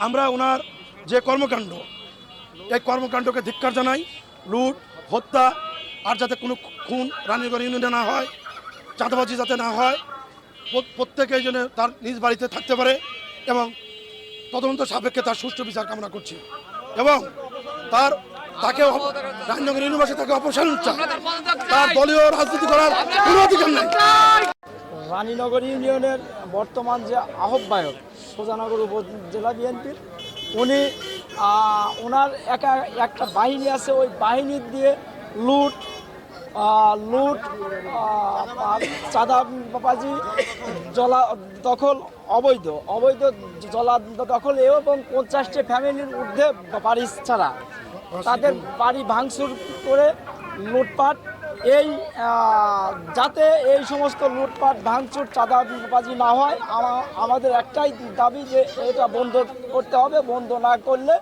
আমরা ওনার যে কর্মকাণ্ড, এই কর্মকাণ্ডকে ধিক্কার জানাই, লুট, হত্যা, আর যাতে কোনো খুন রানীগঞ্জ ইউনিয়নে না হয়, চাঁদাবাজি যাতে না হয় প্রত- প্রত্যেকে যেন তার নিজ বাড়িতে থাকতে পারে এবং তদন্ত সাপেক্ষে তার সুষ্ঠু বিচার কামনা করছি। এবং তার, তাকে রাজনগর ইউনিভার্সিটি তাকে অপসারণ চায় তার দলীয় রাজনীতি করার কোনো অধিকার নেই। রানীনগর ইউনিয়নের বর্তমান যে আহ্বায়ক সোজানগর উপজেলা বিএনপির, উনি ওনার একা একটা বাহিনী আছে, ওই বাহিনীর দিয়ে লুট লুট চাঁদাবাজি, জলা, দখল, অবৈধ অবৈধ জলা দখল এবং পঞ্চাশটি ফ্যামিলির ঊর্ধ্বে বাড়ি ছাড়া। তাদের বাড়ি ভাঙচুর করে লুটপাট এই যাতে এই সমস্ত লুটপাট ভাঙচুর চাঁদাবাজি না হয় আমাদের একটাই দাবি যে এটা বন্ধ করতে হবে বন্ধ না করলে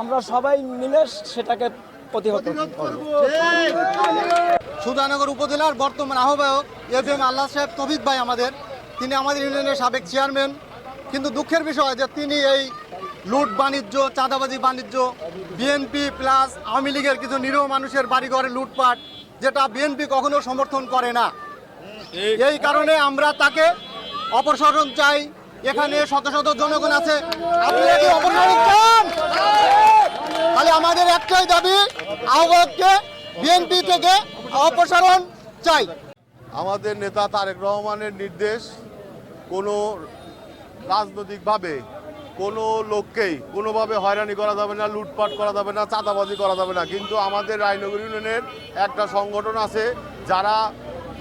আমরা সবাই মিলে সেটাকে প্রতিহত সুধানগর উপজেলার বর্তমান আহ্বায়ক এফ এম আল্লাহ সাহেব তফিক ভাই আমাদের। তিনি আমাদের ইউনিয়নের সাবেক চেয়ারম্যান। কিন্তু দুঃখের বিষয় যে তিনি এই লুট বাণিজ্য চাঁদাবাজি বাণিজ্য বিএনপি প্লাস আওয়ামী লীগের কিছু নিরীহ মানুষের বাড়িঘরে লুটপাট যেটা বিএনপি কখনো সমর্থন করে না। এই কারণে আমরা তাকে অপসারণ চাই। এখানে শত শত জনগণ আছে। আপনারা কি অপসারণ চান। তাহলে আমাদের একটাই দাবি আহ্বায়ককে বিএনপি থেকে অপসারণ চাই। আমাদের নেতা তারেক রহমানের নির্দেশ কোনো রাজনৈতিকভাবে কোনো লোককেই কোনোভাবে হয়রানি করা যাবে না, লুটপাট করা যাবে না, চাঁদাবাজি করা যাবে না। কিন্তু আমাদের রায়নগর ইউনিয়নের একটা সংগঠন আছে যারা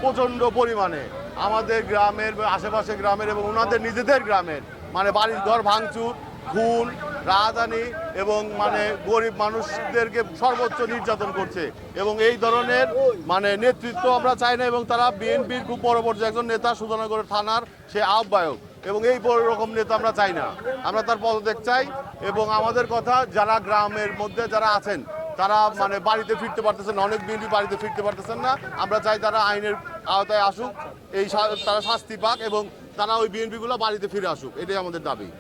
প্রচণ্ড পরিমাণে আমাদের গ্রামের আশেপাশে গ্রামের এবং ওনাদের নিজেদের গ্রামের মানে বাড়ির ঘর ভাঙচুর, খুন রাজধানী এবং মানে গরিব মানুষদেরকে সর্বোচ্চ নির্যাতন করছে। এবং এই ধরনের মানে নেতৃত্ব আমরা চাই না এবং তারা বিএনপির খুব বড় পর্যায়ে একজন নেতা সুধানগর থানার সে আহ্বায়ক। এবং এই বড় রকম নেতা আমরা চাই না। আমরা তার পদত্যাগ চাই এবং আমাদের কথা যারা গ্রামের মধ্যে যারা আছেন, তারা মানে বাড়িতে ফিরতে পারতেছেন অনেক বিএনপি বাড়িতে ফিরতে পারতেছেন না। আমরা চাই তারা আইনের আওতায় আসুক, এই তারা শাস্তি পাক এবং তারা ওই বিএনপিগুলো বাড়িতে ফিরে আসুক। এটাই আমাদের দাবি।